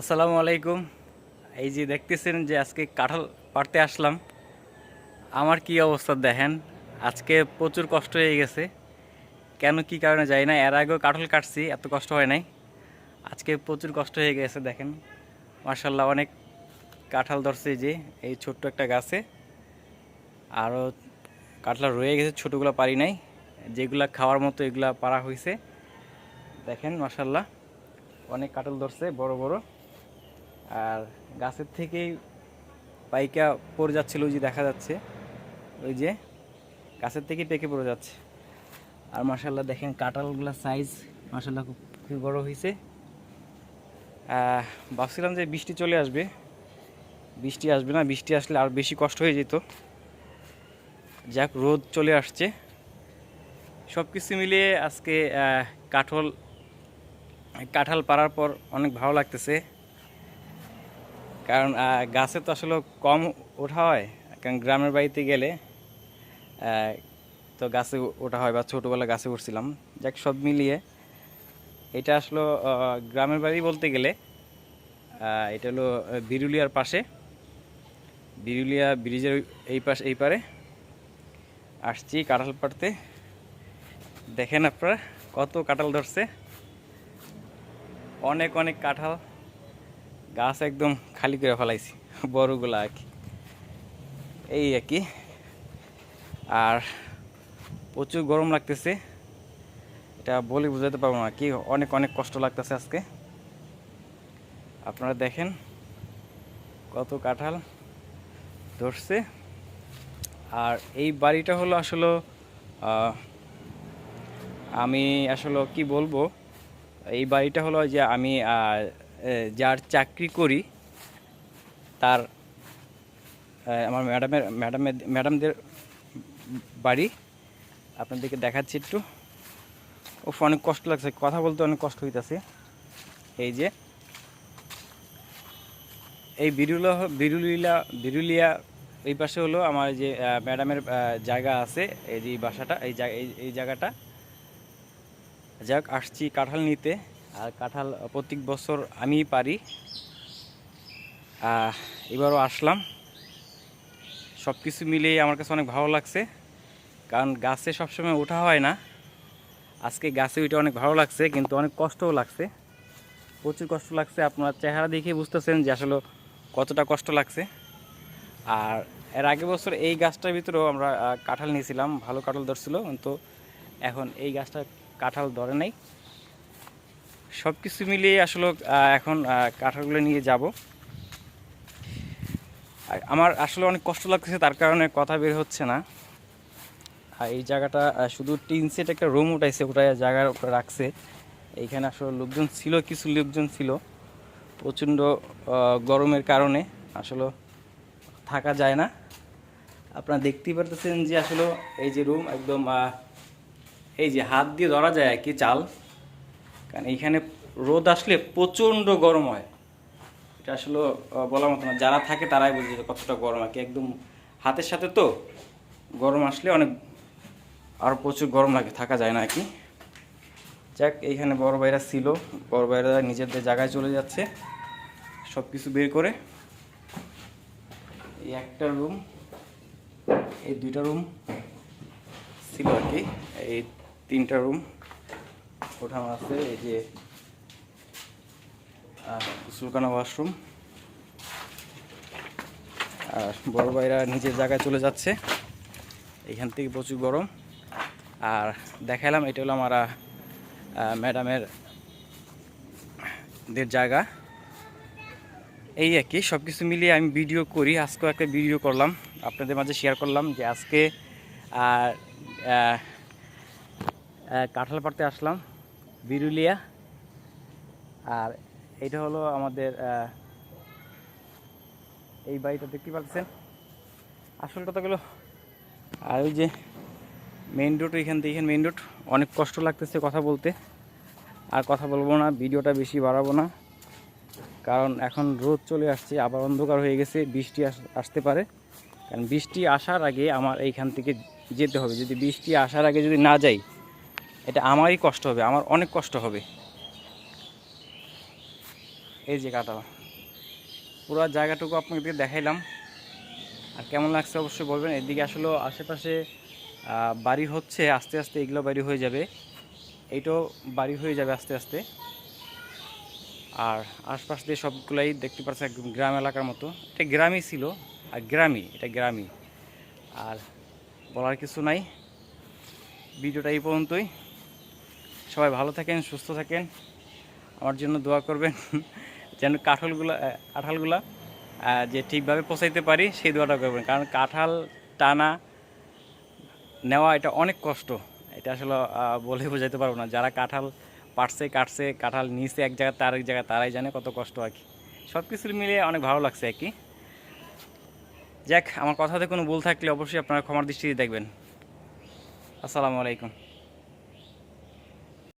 আসসালামু আলাইকুম। এই যে দেখতেছেন যে আজকে কাঁঠাল পাড়তে আসলাম। আমার কি অবস্থা দেখেন, আজকে প্রচুর কষ্ট হয়ে গেছে। কেন কি কারণে যাই না, এর আগেও কাঁঠাল কাটছি, এত কষ্ট হয় নাই। আজকে প্রচুর কষ্ট হয়ে গেছে দেখেন। মার্শাল্লাহ অনেক কাঁঠাল ধরছে যে, এই ছোট্ট একটা গাছে। আরও কাঁঠাল রয়ে গেছে, ছোটোগুলো পারি নাই। যেগুলা খাওয়ার মতো এগুলা পারা হয়েছে দেখেন মার্শাল্লাহ অনেক কাঁঠাল ধরছে, বড় বড়। আর গাছের থেকেই পাইকা পড়ে যাচ্ছিল ওই যে দেখা যাচ্ছে, ওই যে গাছের থেকেই পেকে পড়ে যাচ্ছে। আর মাসাল্লাহ দেখেন কাঁঠালগুলোর সাইজ মাসাল্লাহ খুব, খুবই বড় হয়েছে ভাবছিলাম যে বৃষ্টি চলে আসবে। বৃষ্টি আসবে না, বৃষ্টি আসলে আর বেশি কষ্ট হয়ে যেত। যাক, রোদ চলে আসছে। সব কিছু মিলিয়ে আজকে কাঠল, কাঁঠাল পাড়ার পর অনেক ভালো লাগতেছে। কারণ গাছে তো আসলে কম ওঠা হয়, কারণ গ্রামের বাড়িতে গেলে তো গাছে ওঠা হয় বা ছোটোবেলা গাছে উঠছিলাম। যাক, সব মিলিয়ে এটা আসলো গ্রামের বাড়ি বলতে গেলে এটা হলো বিরুলিয়ার পাশে। বিরুলিয়া ব্রিজের এই পাশ, এই পারে। আসছি কাঁঠাল পাড়তে। দেখেন আপনারা কত কাঁঠাল ধরছে। অনেক অনেক কাঁঠাল। গাছ একদম খালি করে ফেলাইছি, বড়গুলা আর কি। এই আর কি। আর প্রচুর গরম লাগতেছে, এটা বলে বোঝাতে পারব না, কি অনেক অনেক কষ্ট লাগতেছে আজকে। আপনারা দেখেন কত কাঁঠাল ধরছে। আর এই বাড়িটা হলো আসলে আমি আসলে কি বলব, এই বাড়িটা হলো যে আমি যার চাকরি করি, তার আমার ম্যাডামের ম্যাডামের, ম্যাডামদের বাড়ি। আপনাদেরকে দেখাচ্ছি একটু। ও অনেক কষ্ট লাগছে। কথা বলতে অনেক কষ্ট হইতাছে। এই যে, এই বিরুলা, বিরুলিলা, বিরুলিয়া, এই পাশে হলো আমার যে ম্যাডামের জায়গা আছে। এই যে বাসাটা, এই- এই জায়গাটা। যাক আসছি কাঁঠাল নিতে। আর কাঁঠাল প্রত্যেক বছর আমিই পারি। এবারও আসলাম। সব কিছু মিলিয়ে আমার কাছে অনেক ভালো লাগছে। কারণ গাছে সবসময় ওঠা হয় না। আজকে গাছে ওইটা অনেক ভালো লাগছে, কিন্তু অনেক কষ্টও লাগছে। প্রচুর কষ্ট লাগছে। আপনার চেহারা দেখে বুঝতেছেন যে আসলে কতটা কষ্ট লাগছে। আর এর আগে বছর এই গাছটার ভিতরেও আমরা কাঁঠাল নিয়েছিলাম। ভালো কাঁঠাল ধরছিল, কিন্তু এখন এই গাছটা কাঁঠাল ধরে নাই। সব কিছু মিলিয়ে আসলে এখন আহ, কাঁঠালগুলো নিয়ে যাব। আমার আসলে অনেক কষ্ট লাগতেছে তার কারণে কথা বের হচ্ছে না। আর এই জায়গাটা শুধু টিন সেট একটা রুম উঠাইছে ওটাই জায়গার উপরে রাখছে। এইখানে আসলে লোকজন ছিল কিছু লোকজন ছিল। প্রচণ্ড গরমের কারণে আসলে থাকা যায় না। আপনারা দেখতেই পারতেছেন যে আসলে এই যে রুম একদম এই যে হাত দিয়ে ধরা যায় আর কি চাল। কারণ এইখানে রোদ আসলে প্রচণ্ড গরম হয়। এটা আসলে বলার মতো না। যারা থাকে তারাই বুঝে যে কতটা গরম আর কি। একদম হাতের সাথে তো গরম আসলে অনেক আরও প্রচুর গরম লাগে, থাকা যায় না আর কি। যাক, এইখানে বড় ভাইরা ছিল। বড় ভাইরা নিজেদের জায়গায় চলে যাচ্ছে। সব কিছু বের করে। এই একটা রুম, এই দুইটা রুম ছিল আর কি। এই তিনটা রুম। ওঠানো আছে, এই যে সুলকানা ওয়াশরুম। আর বড় ভাইরা নিজের জায়গায় চলে যাচ্ছে, এখান থেকে প্রচুর গরম। আর দেখালাম এটা হলো আমার ম্যাডামের দের জায়গা। এই আর কি সব কিছু মিলিয়ে আমি ভিডিও করি, আজকেও একটা ভিডিও করলাম, আপনাদের মাঝে শেয়ার করলাম যে আজকে কাঁঠাল পাড়তে আসলাম। বিরুলিয়া। আর এটা হলো আমাদের এই বাড়িটা দেখতে পাচ্ছেন? আসল কথা গেলো আর ওই যে মেইন রোড এখান থেকে এখানে মেইন রোড অনেক কষ্ট লাগতেছে কথা বলতে। আর কথা বলব না, ভিডিওটা বেশি বাড়াবো না। কারণ এখন রোদ চলে আসছে, আবার অন্ধকার হয়ে গেছে, বৃষ্টি আস- আসতে পারে। কারণ বৃষ্টি আসার আগে আমার এইখান থেকে যেতে হবে। যদি বৃষ্টি আসার আগে যদি না যাই এটা আমারই কষ্ট হবে, আমার অনেক কষ্ট হবে। এই যে কাটা। পুরো জায়গাটুকু আপনাদের দেখাইলাম। আর কেমন লাগছে অবশ্যই বলবেন। এদিকে আসলে আশেপাশে বাড়ি হচ্ছে, আস্তে আস্তে এগুলো বাড়ি হয়ে যাবে। এইটাও বাড়ি হয়ে যাবে আস্তে আস্তে। আর আশপাশ দিয়ে সবগুলাই দেখতে পাচ্ছেন, একদম গ্রাম এলাকার মতো। এটা গ্রামই ছিল, আর গ্রামই, এটা গ্রামই। আর বলার কিছু নাই। ভিডিওটা এই পর্যন্তই। সবাই ভালো থাকেন, সুস্থ থাকেন। আমার জন্য দোয়া করবেন যেন কাঁঠালগুলো কাঁঠালগুলা যে ঠিকভাবে পচাইতে পারি, সেই দোয়াটা করবেন। কারণ কাঁঠাল টানা নেওয়া এটা অনেক কষ্ট। এটা আসলে বলে বোঝাতে পারব না। যারা কাঁঠাল পাটছে কাটছে, কাঁঠাল নিচে এক জায়গা তার এক জায়গা তারাই জানে কত কষ্ট আর কি। সব কিছু মিলিয়ে অনেক ভালো লাগছে আর কি। যাক, আমার কথাতে কোনো ভুল থাকলে অবশ্যই আপনারা ক্ষমার দৃষ্টিতে দেখবেন। আসসালামু আলাইকুম।